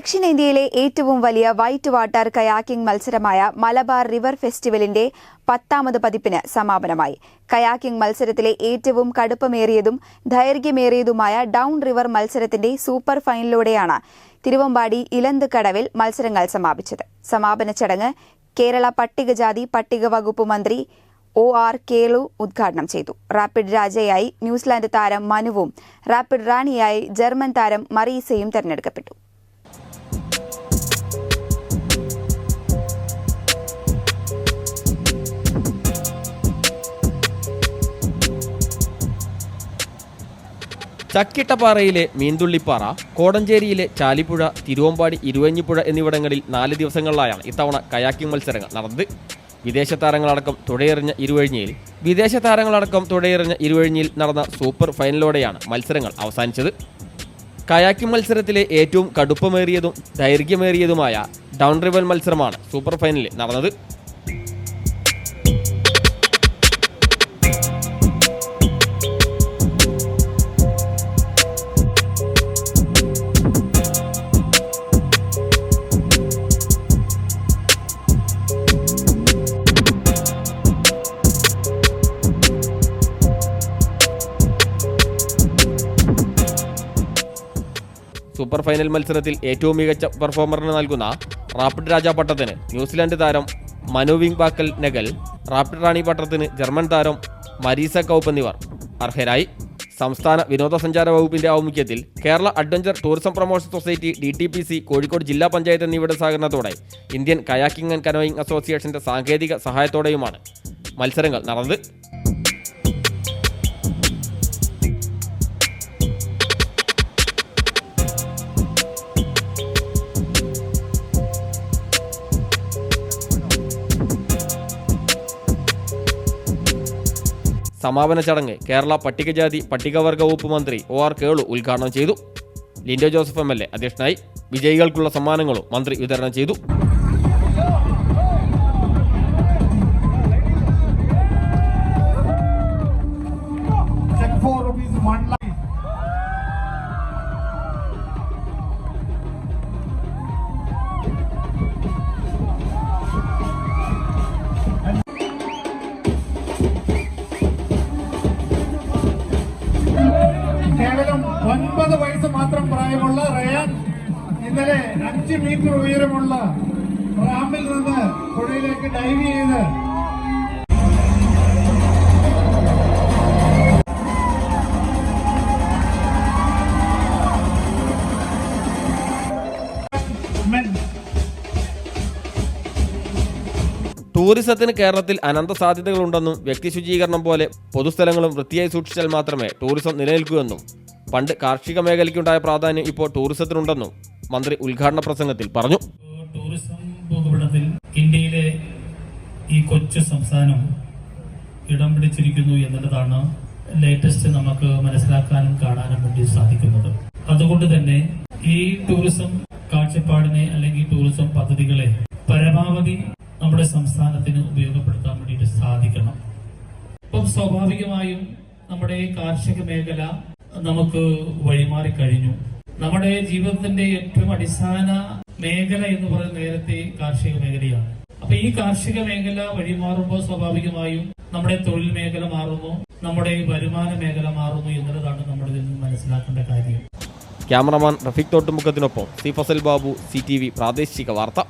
ദക്ഷിണേന്ത്യയിലെ ഏറ്റവും വലിയ വൈറ്റ് വാട്ടർ കയാക്കിംഗ് മത്സരമായ മലബാർ റിവർ ഫെസ്റ്റിവലിന്റെ പത്താമത് പതിപ്പിന് സമാപനമായി. കയാക്കിംഗ് മത്സരത്തിലെ ഏറ്റവും കടുപ്പമേറിയതും ദൈർഘ്യമേറിയതുമായ ഡൗൺ റിവർ മത്സരത്തിന്റെ സൂപ്പർ ഫൈനലിലൂടെയാണ് തിരുവമ്പാടി ഇലന്ത് കടവിൽ മത്സരങ്ങൾ സമാപിച്ചത്. സമാപന ചടങ്ങ് കേരള പട്ടികജാതി പട്ടിക വകുപ്പ് മന്ത്രി ഒ ആർ കേളു ഉദ്ഘാടനം ചെയ്തു. റാപ്പിഡ് രാജയായി ന്യൂസിലാൻഡ് താരം മനുവും റാപ്പിഡ് റാണിയായി ജർമ്മൻ താരം മറീസയും തെരഞ്ഞെടുക്കപ്പെട്ടു. ചക്കിട്ടപ്പാറയിലെ മീൻതുള്ളിപ്പാറ കോടഞ്ചേരിയിലെ ചാലിപ്പുഴ തിരുവമ്പാടി ഇരുവഞ്ഞിപ്പുഴ എന്നിവിടങ്ങളിൽ നാല് ദിവസങ്ങളിലായാണ് ഇത്തവണ കയാക്കിംഗ് മത്സരങ്ങൾ നടന്നത്. വിദേശ താരങ്ങളടക്കം തുഴയെറിഞ്ഞ ഇരുവഴിഞ്ഞിയിൽ വിദേശ താരങ്ങളടക്കം തുഴയെറിഞ്ഞ ഇരുവഴിഞ്ഞിയിൽ നടന്ന സൂപ്പർ ഫൈനലോടെയാണ് മത്സരങ്ങൾ അവസാനിച്ചത്. കയാക്കിംഗ് മത്സരത്തിലെ ഏറ്റവും കടുപ്പമേറിയതും ദൈർഘ്യമേറിയതുമായ ഡൗൺ റിവൽ മത്സരമാണ് സൂപ്പർ ഫൈനലിൽ നടന്നത്. സൂപ്പർ ഫൈനൽ മത്സരത്തിൽ ഏറ്റവും മികച്ച പെർഫോമറിന് നൽകുന്ന റാപ്പിഡ് രാജ പട്ടത്തിന് ന്യൂസിലാൻഡ് താരം മനുവിംഗ് ബാക്കൽ നെഗൽ റാപ്പിഡ് റാണി പട്ടത്തിന് ജർമ്മൻ താരം മരീസ കൗപ്പ് എന്നിവർ അർഹരായി. സംസ്ഥാന വിനോദസഞ്ചാര വകുപ്പിന്റെ ആഭിമുഖ്യത്തിൽ Kerala adventure tourism promotion society D T P C Kozhikode ജില്ലാ പഞ്ചായത്ത് എന്നിവയുടെ സഹകരണത്തോടെ ഇന്ത്യൻ കയാക്കിംഗ് ആൻഡ് കനോയിങ് അസോസിയേഷന്റെ സാങ്കേതിക സഹായത്തോടെയുമാണ് മത്സരങ്ങൾ നടന്നത്. സമാപന ചടങ്ങ് കേരള പട്ടികജാതി പട്ടികവർഗ വകുപ്പ് മന്ത്രി ഒ ആർ കേളു ഉദ്ഘാടനം ചെയ്തു. Linto Joseph M L A അധ്യക്ഷനായി വിജയികൾക്കുള്ള സമ്മാനങ്ങളും മന്ത്രി വിതരണം ചെയ്തു. ഇന്നലെ അഞ്ച് മീറ്റർ ഉയരമുള്ള റാമിൽ നിന്ന് പുഴയിലേക്ക് ഡൈവ് ചെയ്ത് ടൂറിസത്തിന് കേരളത്തിൽ അനന്ത സാധ്യതകളുണ്ടെന്നും വ്യക്തി ശുചീകരണം പോലെ പൊതുസ്ഥലങ്ങളും വൃത്തിയായി സൂക്ഷിച്ചാൽ മാത്രമേ ടൂറിസം നിലനിൽക്കൂ എന്നും. പണ്ട് കാർഷിക മേഖലയ്ക്കുണ്ടായ പ്രാധാന്യം ഇപ്പോൾ ടൂറിസത്തിനുണ്ടെന്നും. മന്ത്രി ഉദ്ഘാടന പ്രസംഗത്തിൽ പറഞ്ഞു. ടൂറിസം ഭൂപടത്തിൽ ഇന്ത്യയിലെ ഈ കൊച്ചു സംസ്ഥാനം ഇടം പിടിച്ചിരിക്കുന്നു എന്നുള്ളതാണ് ലേറ്റസ്റ്റ് നമുക്ക് മനസ്സിലാക്കാനും കാണാനും വേണ്ടി സാധിക്കുന്നത്. അതുകൊണ്ട് തന്നെ ഈ ടൂറിസം കാഴ്ചപ്പാടിനെ അല്ലെങ്കിൽ ടൂറിസം പദ്ധതികളെ പരമാവധി നമ്മുടെ സംസ്ഥാനത്തിന് ഉപയോഗപ്പെടുത്താൻ വേണ്ടിയിട്ട് സാധിക്കണം. ഇപ്പം സ്വാഭാവികമായും നമ്മുടെ കാർഷിക മേഖല നമുക്ക് വഴിമാറി കഴിഞ്ഞു. നമ്മുടെ ജീവിതത്തിന്റെ ഏറ്റവും അടിസ്ഥാന മേഖല എന്ന് പറയുന്നത് നേരത്തെ കാർഷിക മേഖലയാണ്. അപ്പൊ ഈ കാർഷിക മേഖല വഴിമാറുമ്പോൾ സ്വാഭാവികമായും നമ്മുടെ തൊഴിൽ മേഖല മാറുന്നു നമ്മുടെ വരുമാന മേഖല മാറുന്നു എന്നുള്ളതാണ് നമ്മൾ ഇതിൽ നിന്ന് മനസ്സിലാക്കേണ്ട കാര്യം. Cameraman Rafeeq തോട്ടുമുഖത്തിനൊപ്പം C Fasal Babu C T V പ്രാദേശിക വാർത്ത.